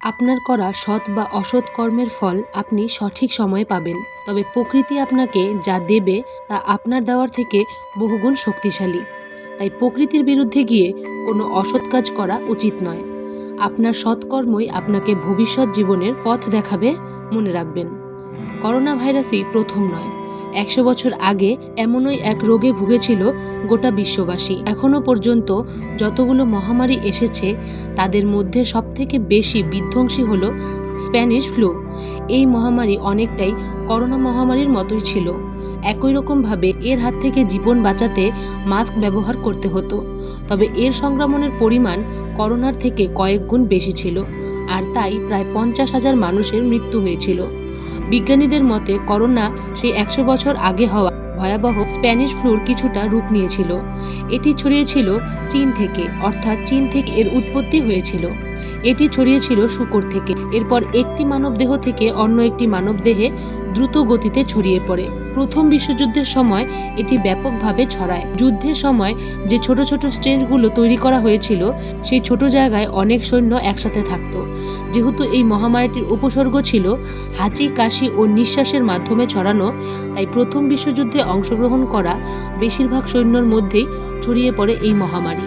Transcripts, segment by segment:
আপনার করা সৎ বা অসৎ কর্মের ফল আপনি সঠিক সময়ে পাবেন। তবে প্রকৃতি আপনাকে যা দেবে তা আপনার দেওয়ার থেকে বহুগুণ শক্তিশালী। তাই প্রকৃতির বিরুদ্ধে গিয়ে কোনো অসৎ কাজ করা উচিত নয়। আপনার সৎকর্মই আপনাকে ভবিষ্যৎ জীবনের পথ দেখাবে, মনে রাখবেন। করোনা ভাইরাসই প্রথম নয়। একশো বছর আগে এমনই এক রোগে ভুগেছিল গোটা বিশ্ববাসী। এখনও পর্যন্ত যতগুলো মহামারী এসেছে, তাদের মধ্যে সবথেকে বেশি বিধ্বংসী হল স্প্যানিশ ফ্লু। এই মহামারী অনেকটাই করোনা মহামারীর মতোই ছিল। একই রকমভাবে এর হাত থেকে জীবন বাঁচাতে মাস্ক ব্যবহার করতে হতো। তবে এর সংক্রমণের পরিমাণ করোনার থেকে কয়েক গুণ বেশি ছিল। আর তাই প্রায় পঞ্চাশ হাজার মানুষের মৃত্যু হয়েছিল। বিজ্ঞানীদের মতে, করোনা সেই একশো বছর আগে হওয়া ভয়াবহ স্প্যানিশ ফ্লুর কিছুটা রূপ নিয়েছিল। এটি ছড়িয়েছিল চীন থেকে, অর্থাৎ চীন থেকে এর উৎপত্তি হয়েছিল। এটি ছড়িয়েছিল শুকর থেকে। এরপর একটি মানবদেহ থেকে অন্য একটি মানবদেহে দ্রুত গতিতে ছড়িয়ে পড়ে। প্রথম বিশ্বযুদ্ধের সময় এটি ব্যাপকভাবে ছড়ায়। যুদ্ধের সময় যে ছোট ছোট স্ট্রেঞ্জগুলো তৈরি করা হয়েছিল, সেই ছোট জায়গায় অনেক সৈন্য একসাথে থাকত। যেহেতু এই মহামারীটির উপসর্গ ছিল হাঁচি, কাশি ও নিঃশ্বাসের মাধ্যমে ছড়ানো, তাই প্রথম বিশ্বযুদ্ধে অংশগ্রহণ করা বেশিরভাগ সৈন্যর মধ্যেই ছড়িয়ে পড়ে এই মহামারী,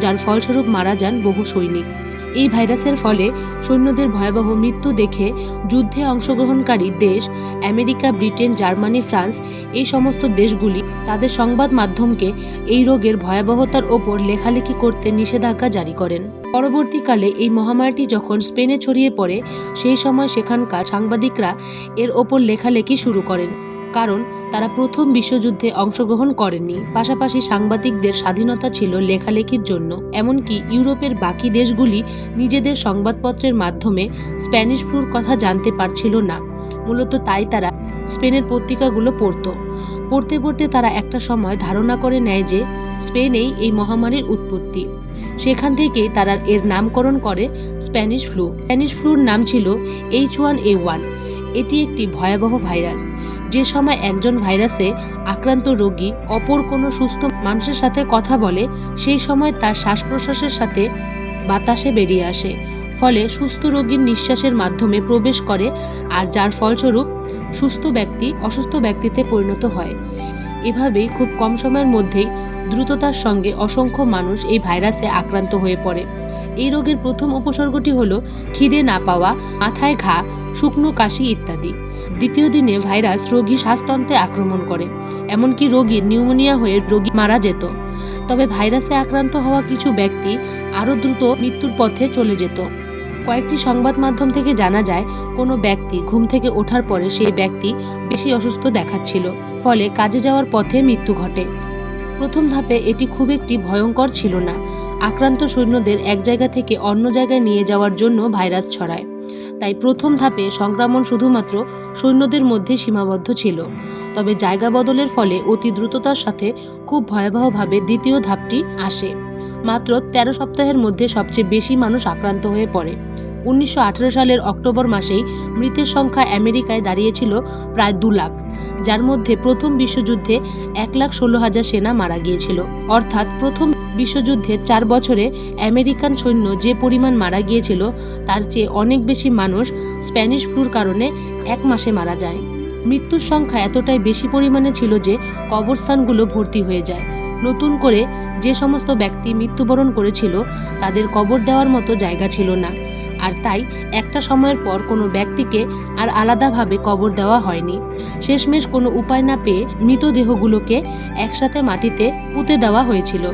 যার ফলস্বরূপ মারা যান বহু সৈনিক। এই ভাইরাসের ফলে সৈন্যদের ভয়াবহ মৃত্যু দেখে যুদ্ধে অংশগ্রহণকারী দেশ, আমেরিকা, ব্রিটেন, জার্মানি, ফ্রান্স, এই সমস্ত দেশগুলি তাদের সংবাদ মাধ্যমকে এই রোগের ভয়াবহতার ওপর লেখালেখি করতে নিষেধাজ্ঞা জারি করেন। পরবর্তীকালে এই মহামারীটি যখন স্পেনে ছড়িয়ে পড়ে, সেই সময় সেখানকার সাংবাদিকরা এর ওপর লেখালেখি শুরু করেন। কারণ তারা প্রথম বিশ্বযুদ্ধে অংশগ্রহণ করেননি। পাশাপাশি সাংবাদিকদের স্বাধীনতা ছিল লেখালেখির জন্য। এমনকি ইউরোপের বাকি দেশগুলি নিজেদের সংবাদপত্রের মাধ্যমে স্প্যানিশ ফ্লুর কথা জানতে পারছিল না। মূলত তাই তারা স্পেনের পত্রিকাগুলো পড়তো। পড়তে পড়তে তারা একটা সময় ধারণা করে নেয় যে স্পেনেই এই মহামারীর উৎপত্তি। সেখান থেকেই তারা এর নামকরণ করে স্প্যানিশ ফ্লু। স্প্যানিশ ফ্লুর নাম ছিল এইচ ওয়ান এ ওয়ান। এটি একটি ভয়াবহ ভাইরাস। যে সময় একজন ভাইরাসে আক্রান্ত রোগী অপর কোনো সুস্থ মানুষের সাথে কথা বলে, সেই সময় তার শ্বাস প্রশ্বাসের সাথে বাতাসে বেরিয়ে আসে। ফলে সুস্থ রোগীর নিঃশ্বাসের মাধ্যমে প্রবেশ করে আর যার ফলস্বরূপ সুস্থ ব্যক্তি অসুস্থ ব্যক্তিতে পরিণত হয়। এভাবেই খুব কম সময়ের মধ্যেই দ্রুততার সঙ্গে অসংখ্য মানুষ এই ভাইরাসে আক্রান্ত হয়ে পড়ে। এই রোগের প্রথম উপসর্গটি হলো খিদে না পাওয়া, মাথায় ঘা শুকনো কাশি ইত্যাদি। দ্বিতীয় দিনে ভাইরাস রোগী শ্বাসতন্ত্রে আক্রমণ করে, এমনকি রোগীর নিউমোনিয়া হয়ে রোগী মারা যেত। তবে ভাইরাসে আক্রান্ত হওয়া কিছু ব্যক্তি আরও দ্রুত মৃত্যুর পথে চলে যেত। কয়েকটি সংবাদ মাধ্যম থেকে জানা যায়, কোনো ব্যক্তি ঘুম থেকে ওঠার পরে সেই ব্যক্তি বেশি অসুস্থ দেখাচ্ছিল, ফলে কাজে যাওয়ার পথে মৃত্যু ঘটে। প্রথম ধাপে এটি খুব একটি ভয়ঙ্কর ছিল না। আক্রান্ত সৈন্যদের এক জায়গা থেকে অন্য জায়গায় নিয়ে যাওয়ার জন্য ভাইরাস ছড়ায়। তাই প্রথম ধাপে সংক্রমণ শুধুমাত্র সৈন্যদের মধ্যে সীমাবদ্ধ ছিল। তবে জায়গা বদলের ফলে অতি দ্রুততার সাথে খুব ভয়াবহভাবে দ্বিতীয় ধাপটি আসে। মাত্র তেরো সপ্তাহের মধ্যে সবচেয়ে বেশি মানুষ আক্রান্ত হয়ে পড়ে। উনিশশো আঠেরো সালের অক্টোবর মাসেই মৃতের সংখ্যা আমেরিকায় দাঁড়িয়েছিল প্রায় দু লাখ। যার মধ্যে প্রথম বিশ্বযুদ্ধে এক লাখ ষোলো হাজার সেনা মারা গিয়েছিল। অর্থাৎ প্রথম বিশ্বযুদ্ধের চার বছরে আমেরিকান সৈন্য যে পরিমাণ মারা গিয়েছিল, তার চেয়ে অনেক বেশি মানুষ স্প্যানিশ ফ্লুর কারণে এক মাসে মারা যায়। মৃত্যুর সংখ্যা এতটাই বেশি পরিমাণে ছিল যে কবরস্থানগুলো ভর্তি হয়ে যায়। নতুন করে যে সমস্ত ব্যক্তি মৃত্যুবরণ করেছিল, তাদের কবর দেওয়ার মতো জায়গা ছিল না। আর তাই একটা সময়ের পর কোনো ব্যক্তিকে আর আলাদাভাবে কবর দেওয়া হয়নি। শেষমেশ কোনো উপায় না পেয়ে মৃতদেহগুলোকে একসাথে মাটিতে পুঁতে দেওয়া হয়েছিল।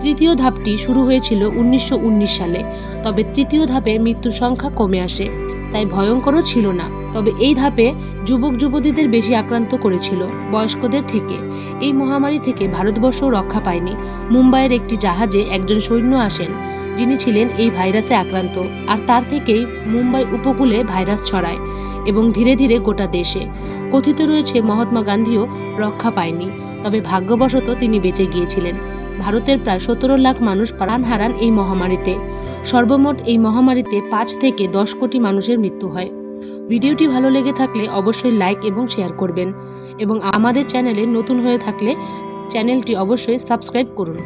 তৃতীয় ধাপটি শুরু হয়েছিল উনিশশো উনিশ সালে, তবে তৃতীয় ধাপে মৃত্যুর সংখ্যা কমে আসে, তাই ভয়ঙ্করও ছিল না। তবে এই ধাপে যুবক যুবতীদের বেশি আক্রান্ত করেছিল বয়স্কদের থেকে। এই মহামারী থেকে ভারতবর্ষ রক্ষা পায়নি। মুম্বাইয়ের একটি জাহাজে একজন সৈন্য আসেন, যিনি ছিলেন এই ভাইরাসে আক্রান্ত। আর তার থেকেই মুম্বাই উপকূলে ভাইরাস ছড়ায় এবং ধীরে ধীরে গোটা দেশে। কথিত রয়েছে, মহাত্মা গান্ধীও রক্ষা পায়নি, তবে ভাগ্যবশত তিনি বেঁচে গিয়েছিলেন। ভারতের প্রায় সতেরো লাখ মানুষ প্রাণ হারান এই মহামারীতে। সর্বমোট এই মহামারীতে পাঁচ থেকে দশ কোটি মানুষের মৃত্যু হয়। ভিডিওটি ভালো লেগে থাকলে অবশ্যই লাইক এবং শেয়ার করবেন। এবং আমাদের চ্যানেলে নতুন হয়ে থাকলে চ্যানেলটি অবশ্যই সাবস্ক্রাইব করুন।